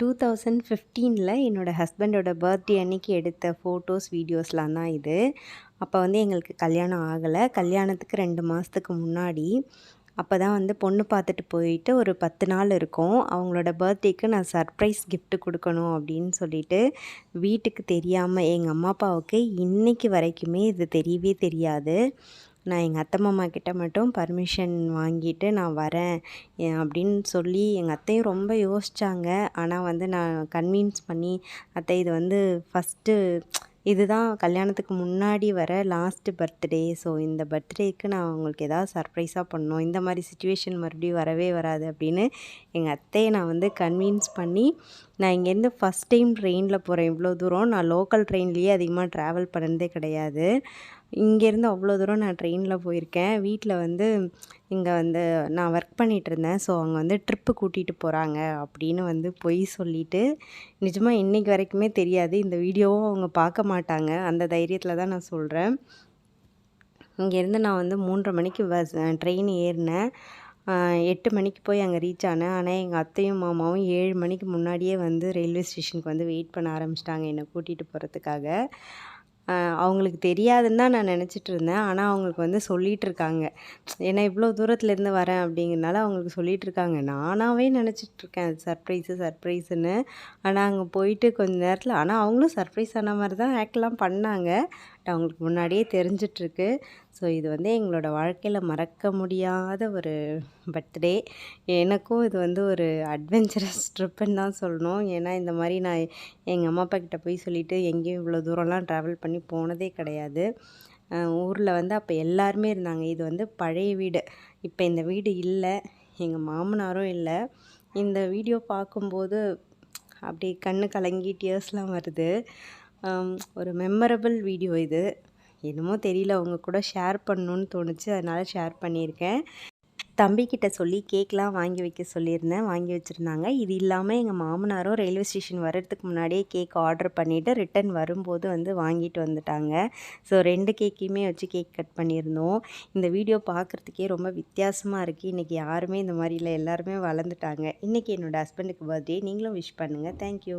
Two thousand ஃபிஃப்டீனில் என்னோடய ஹஸ்பண்டோட birthday அன்னைக்கு எடுத்த ஃபோட்டோஸ் வீடியோஸ்லாம் தான் இது. அப்போ வந்து எங்களுக்கு கல்யாணம் ஆகலை. கல்யாணத்துக்கு ரெண்டு மாதத்துக்கு முன்னாடி அப்போ தான் வந்து பொண்ணு பார்த்துட்டு போயிட்டு ஒரு பத்து நாள் இருக்கும். அவங்களோட பர்த்டேக்கு நான் சர்ப்ரைஸ் கிஃப்ட் கொடுக்கணும் அப்படின்னு சொல்லிட்டு வீட்டுக்கு தெரியாமல் எங்கள் அம்மா அப்பாவுக்கு இன்றைக்கி வரைக்குமே இது தெரியவே தெரியாது. நான் எங்கள் அத்தை மாமா கிட்ட மட்டும் பர்மிஷன் வாங்கிட்டு நான் வரேன் அப்படின்னு சொல்லி எங்கள் அத்தையும் ரொம்ப யோசிச்சாங்க. ஆனால் வந்து நான் கன்வின்ஸ் பண்ணி அத்தை இது வந்து ஃபஸ்ட்டு இதுதான் கல்யாணத்துக்கு முன்னாடி வர லாஸ்ட்டு பர்த்டே ஸோ இந்த பர்த்டேக்கு நான் உங்களுக்கு ஏதாவது சர்ப்ரைஸாக பண்ணணும். இந்த மாதிரி சுச்சுவேஷன் மறுபடியும் வரவே வராது அப்படின்னு எங்கள் அத்தையை நான் வந்து கன்வின்ஸ் பண்ணி நான் இங்கேருந்து ஃபஸ்ட் டைம் ட்ரெயினில் போகிறேன் இவ்வளோ தூரம் நான் லோக்கல் ட்ரெயின்லேயே அதிகமாக ட்ராவல் பண்ணதே கிடையாது. இங்கேருந்து அவ்வளோ தூரம் நான் ட்ரெயினில் போயிருக்கேன். வீட்டில் வந்து இங்கே வந்து நான் ஒர்க் பண்ணிகிட்ருந்தேன். ஸோ அவங்க வந்து ட்ரிப்பு கூட்டிகிட்டு போகிறாங்க அப்படின்னு வந்து பொய் சொல்லிட்டு நிஜமாக இன்றைக்கி வரைக்குமே தெரியாது. இந்த வீடியோவும் அவங்க பார்க்க மாட்டாங்க. அந்த தைரியத்தில் தான் நான் சொல்கிறேன். இங்கேருந்து நான் வந்து மூன்றரை மணிக்கு பஸ் ட்ரெயின் ஏறினேன். எட்டு மணிக்கு போய் அங்கே ரீச் ஆனேன். ஆனால் எங்கள் அத்தையும் மாமாவும் ஏழு மணிக்கு முன்னாடியே வந்து ரயில்வே ஸ்டேஷனுக்கு வந்து வெயிட் பண்ண ஆரம்பிச்சிட்டாங்க என்னை கூட்டிகிட்டு போகிறதுக்காக. அவங்களுக்கு தெரியாதுன்னு தான் நான் நினச்சிட்டு இருந்தேன். ஆனால் அவங்களுக்கு வந்து சொல்லிகிட்டு இருக்காங்க. ஏன்னா இவ்வளோ தூரத்துலேருந்து வரேன் அப்படிங்கிறனால அவங்களுக்கு சொல்லிகிட்டு இருக்காங்க. நானாகவே நினச்சிட்டு இருக்கேன் சர்ப்ரைஸு சர்ப்ரைஸுன்னு ஆனால் அங்கே போயிட்டு கொஞ்ச நேரத்தில் ஆனால் அவங்களும் சர்ப்ரைஸ் ஆன மாதிரி தான் ஆக்ட்லாம் பண்ணாங்க. அவங்களுக்கு முன்னாடியே தெரிஞ்சிட்ருக்கு. ஸோ இது வந்து எங்களோட வாழ்க்கையில் மறக்க முடியாத ஒரு பர்த்டே. எனக்கும் இது வந்து ஒரு அட்வென்ச்சரஸ் ட்ரிப்புன்னு தான் சொல்லணும். ஏன்னா இந்த மாதிரி நான் எங்கள் அம்மா அப்பா கிட்டே போய் சொல்லிவிட்டு எங்கேயும் இவ்வளோ தூரம்லாம் ட்ராவல் பண்ணி போனதே கிடையாது. ஊரில் வந்து அப்போ எல்லாருமே இருந்தாங்க. இது வந்து பழைய வீடு. இப்போ இந்த வீடு இல்லை. எங்கள் மாமனாரும் இல்லை. இந்த வீடியோ பார்க்கும்போது அப்படியே கண்ணு கலங்கி டியர்ஸ்லாம் வருது. ஒரு மெமரபிள் வீடியோ இது. என்னமோ தெரியல அவங்க கூட ஷேர் பண்ணணுன்னு தோணுச்சு அதனால் ஷேர் பண்ணியிருக்கேன். தம்பிக்கிட்ட சொல்லி கேக்லாம் வாங்கி வைக்க சொல்லியிருந்தேன் வாங்கி வச்சுருந்தாங்க. இது இல்லாமல் எங்கள் மாமனாரும் ரயில்வே ஸ்டேஷன் வர்றதுக்கு முன்னாடியே கேக் ஆர்டர் பண்ணிவிட்டு ரிட்டன் வரும்போது வந்து வாங்கிட்டு வந்துட்டாங்க. ஸோ ரெண்டு கேக்கையுமே வச்சு கேக் கட் பண்ணியிருந்தோம். இந்த வீடியோ பார்க்குறதுக்கே ரொம்ப வித்தியாசமாக இருக்குது இன்றைக்கி யாருமே இந்த மாதிரி இல்லை எல்லாருமே வளர்ந்துட்டாங்க. இன்றைக்கி என்னோடய ஹஸ்பண்டுக்கு பர்த்டே நீங்களும் விஷ் பண்ணுங்கள் தேங்க்யூ